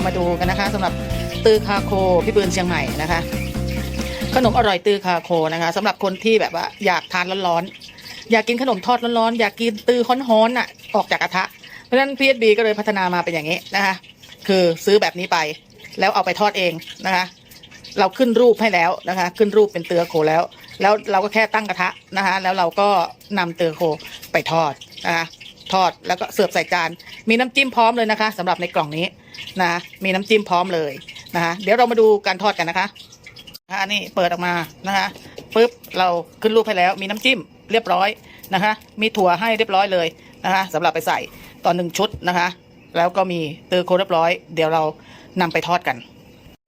เรามาดูกันนะคะสำหรับตือคาโคพี่ปืนเชียงใหม่นะคะ ขนมอร่อยตือคาโคนะคะสำหรับคนที่แบบว่าอยากทานร้อนๆอยากกินขนมทอดร้อนๆอยากกินตือฮ้อนๆอะออกจากกระทะเพราะฉะนั้นพีเอสบีก็เลยพัฒนามาเป็นอย่างนี้นะคะ คือซื้อแบบนี้ไป แล้วเอาไปทอดเองนะคะ เราขึ้นรูปให้แล้วนะคะ ขึ้นรูปเป็นเตือโคแล้ว แล้วเราก็แค่ตั้งกระทะนะคะ แล้วเราก็นำเตือโคไปทอดนะคะทอดแล้วก็เสิร์ฟใส่จาน มีน้ำจิ้มพร้อมเลยนะคะสำหรับในกล่องนี้ นะมีน้ำจิ้มพร้อมเลยนะคะเดี๋ยวเรามาดูการทอดกันนะคะนะคะนี่เปิดออกมานะคะปุ๊บเราขึ้นรูปให้แล้ว มีน้ำจิ้มเรียบร้อยนะคะ มีถั่วให้เรียบร้อยเลยนะคะสำหรับไปใส่ตอนหนึ่งชุดนะคะ แล้วก็มีเตือโคเรียบร้อย เดี๋ยวเรานำไปทอดกัน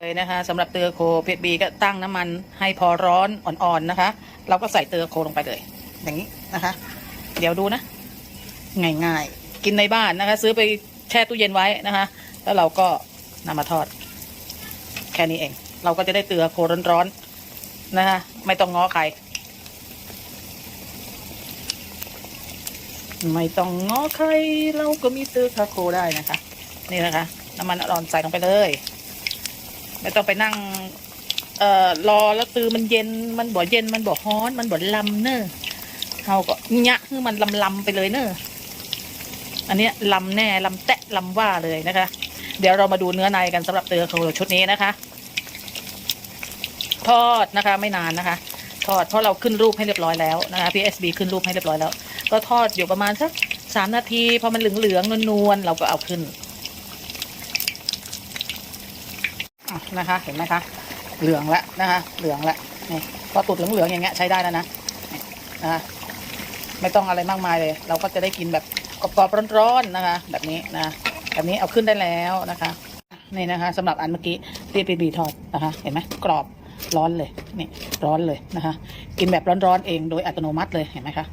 เลยนะคะสำหรับเตือโคเพชรบีก็ตั้งน้ำมันให้พอร้อนอ่อนๆนะคะ เราก็ใส่เตือโคลงไปเลย อย่างนี้นะคะ เดี๋ยวดูนะ ง่ายๆ กินในบ้านนะคะ ซื้อไปแช่ตู้เย็นไว้นะคะ แล้วเราก็นำมาทอด แค่นี้เอง เราก็จะได้เตือโคร้อนๆนะคะไม่ต้องง้อใคร ไม่ต้องง้อใคร เราก็มีเตือคาโคได้นะคะ นี่นะคะน้ำมันอ่อนใส่ลงไปเลย ไม่ต้องไปนั่งเอ่อรอแล้วตือมันเย็นมันบ่เย็นมันบ่ฮ้อน มันบ่ลำเนอะเขาก็ยะคือมันลำลำไปเลยเนอะอันเนี้ยลำแน่ลำแตะลำว่าเลยนะคะ เดี๋ยวเรามาดูเนื้อในกันสำหรับเตือโคชุดนี้นะคะ ทอดนะคะไม่นานนะคะ ทอดเพราะเราขึ้นรูปให้เรียบร้อยแล้วนะคะ PSB ขึ้นรูปให้เรียบร้อยแล้ว ก็ทอดอยู่ประมาณสักสามนาทีพอมันเหลืองๆนวลๆเราก็เอาขึ้นนะคะ เห็นไหมคะ เหลืองแล้วนะคะ เหลืองแล้วนี่พอตุดเหลืองๆอย่างเงี้ยใช้ได้แล้วนะนี่นะคะไม่ต้องอะไรมากมายเลย เราก็จะได้กินแบบกรอบๆร้อนๆนะคะ แบบนี้นะ แบบนี้เอาขึ้นได้แล้วนะคะนี่นะคะสำหรับอันเมื่อกี้ที่ปีบีทอดนะคะ เห็นไหมกรอบร้อนเลยนี่ร้อนเลยนะคะ กินแบบร้อนๆเองโดยอัตโนมัติเลยเห็นไหมคะ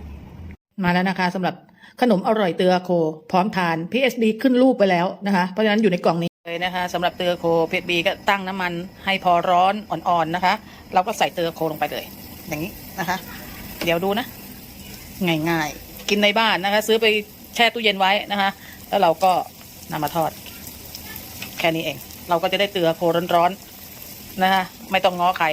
มาแล้วนะคะสำหรับขนมอร่อยเตือโค พร้อมทาน PSD ขึ้นรูปไปแล้วนะคะเพราะฉะนั้นอยู่ในกล่องนี้เลยนะคะสำหรับเตือโค PSD ก็ตั้งน้ำมันให้พอร้อนอ่อนๆนะคะ เราก็ใส่เตือโคลงไปเลย อย่างนี้นะคะ เดี๋ยวดูนะ ง่ายๆ กินในบ้านนะคะ ซื้อไปแช่ตู้เย็นไว้นะคะ แล้วเราก็ นำมาทอด แค่นี้เอง เราก็จะได้เตือโคร้อนๆนะคะไม่ต้องง้อใคร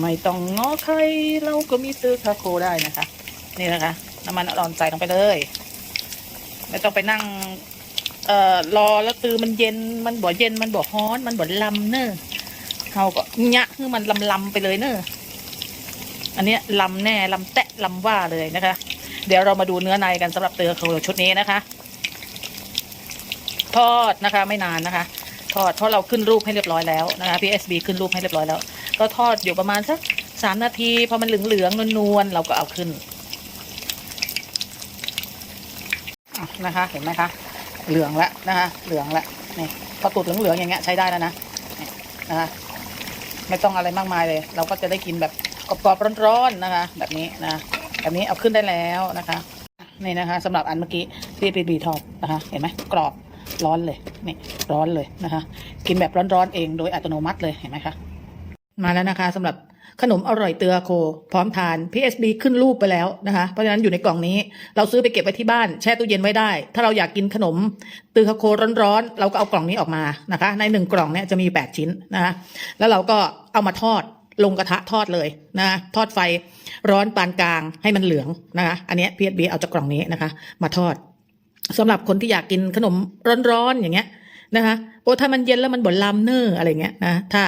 ไม่ต้องง้อใคร เราก็มีซื้อคาโคได้นะคะ นี่นะคะน้ำมันอ่อนใส่ลงไปเลย ไม่ต้องไปนั่ง เอ่อรอแล้วตือมันเย็นมันบ่เย็นมันบ่ฮ้อน มันบ่ลำเนอะเขาก็ยะคือมันลำลำไปเลยเนอะอันเนี้ยลำแน่ลำแตะลำว่าเลยนะคะ เดี๋ยวเรามาดูเนื้อในกันสำหรับเตือโคชุดนี้นะคะ ทอดนะคะไม่นานนะคะ ทอดเพราะเราขึ้นรูปให้เรียบร้อยแล้วนะคะ PSB ขึ้นรูปให้เรียบร้อยแล้ว ก็ทอดอยู่ประมาณสักสามนาทีพอมันเหลืองๆนวลๆเราก็เอาขึ้นนะคะ เห็นไหมคะ เหลืองแล้วนะคะ เหลืองแล้วนี่พอตุดเหลืองๆอย่างเงี้ยใช้ได้แล้วนะนี่นะคะไม่ต้องอะไรมากมายเลย เราก็จะได้กินแบบกรอบๆร้อนๆนะคะ แบบนี้นะ แบบนี้เอาขึ้นได้แล้วนะคะนี่นะคะสำหรับอันเมื่อกี้ที่เปีบีทอดนะคะ เห็นไหมกรอบร้อนเลยนี่ร้อนเลยนะคะ กินแบบร้อนๆเองโดยอัตโนมัติเลยเห็นไหมคะมาแล้วนะคะสำหรับขนมอร่อยเตือโค พร้อมทาน PSB ขึ้นรูปไปแล้วนะคะ เพราะฉะนั้นอยู่ในกล่องนี้ เราซื้อไปเก็บไว้ที่บ้านแช่ตู้เย็นไว้ได้ ถ้าเราอยากกินขนมเตือโคร้อนๆเราก็เอากล่องนี้ออกมานะคะ ในหนึ่งกล่องเนี่ยจะมี 8 ชิ้นนะคะแล้วเราก็เอามาทอด ลงกระทะทอดเลยนะคะทอดไฟร้อนปานกลางให้มันเหลืองนะคะอันนี้เพีย PSB เอาจากกล่องนี้นะคะ มาทอดสำหรับคนที่อยากกินขนมร้อนๆอย่างเงี้ยนะคะโอ้ถ้ามันเย็นแล้วมันบ่นลำเนอร์อะไรเงี้ยนะถ้า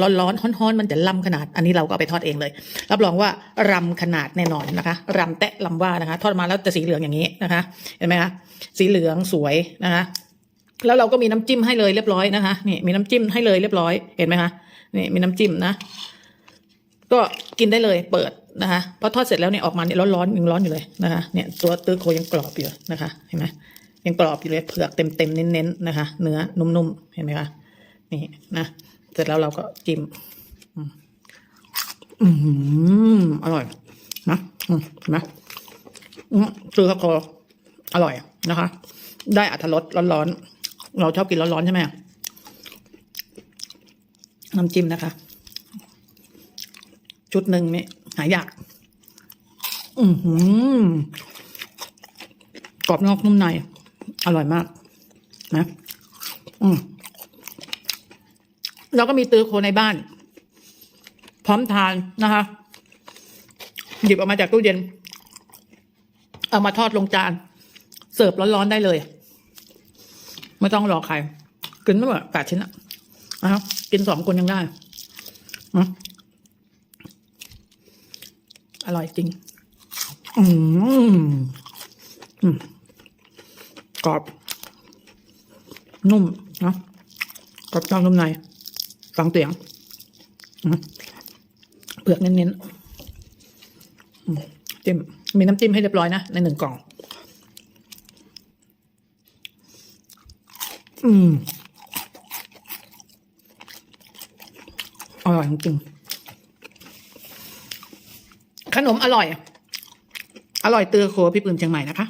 ร้อนๆฮ้อนๆมันจะลำขนาด อันนี้เราก็ไปทอดเองเลย รับรองว่ารำขนาดแน่นอนนะคะรำแตะลำว่านะคะ ทอดมาแล้วจะสีเหลืองอย่างนี้นะคะ เห็นไหมคะสีเหลืองสวยนะคะ แล้วเราก็มีน้ำจิ้มให้เลยเรียบร้อยนะคะนี่มีน้ำจิ้มให้เลยเรียบร้อยเห็นไหมคะนี่มีน้ำจิ้มนะ ก็กินได้เลยเปิดนะคะพอทอดเสร็จแล้วเนี่ยออกมาเนี่ยร้อนๆยังร้อนอยู่เลยนะคะเนี่ยตัวตื้อโคยังกรอบอยู่นะคะเห็นไหมยังกรอบอยู่เลยเผือกเต็มๆเน้นๆนะคะ เนื้อนุ่มๆเห็นไหมคะนี่นะเสร็จแล้วเราก็จิ้มอืมอืมอร่อยนะเห็นไหมอืมซื้อคออร่อยนะคะ ได้อัตรสร้อนๆเราชอบกินร้อนๆใช่ไหมน้ำจิ้มนะคะ ชุดหนึ่งนี่หายาก อือหือกรอบนอกนุ่มใน อร่อยมาก นะ อืมแล้วก็มีตือโคในบ้าน พร้อมทานนะคะ หยิบออกมาจากตู้เย็น เอามาทอดลงจาน เสิร์ฟร้อนๆได้เลย ไม่ต้องรอใคร กินไม่หมดแปดชิ้นอะนะครับกินสองคนยังได้นะ ร่อยจริงอืมอืมกรอบ นุ่มนะกรอบนอกนุ่มในฟังเสียงเปลือกเน้นๆอืมจิ้มมีน้ำจิ้มให้เรียบร้อยนะ ในหนึ่งกล่อง อืม อร่อยจริงๆ ขนมอร่อย อร่อยเตือโคพี่ปืนเชียงใหม่นะคะ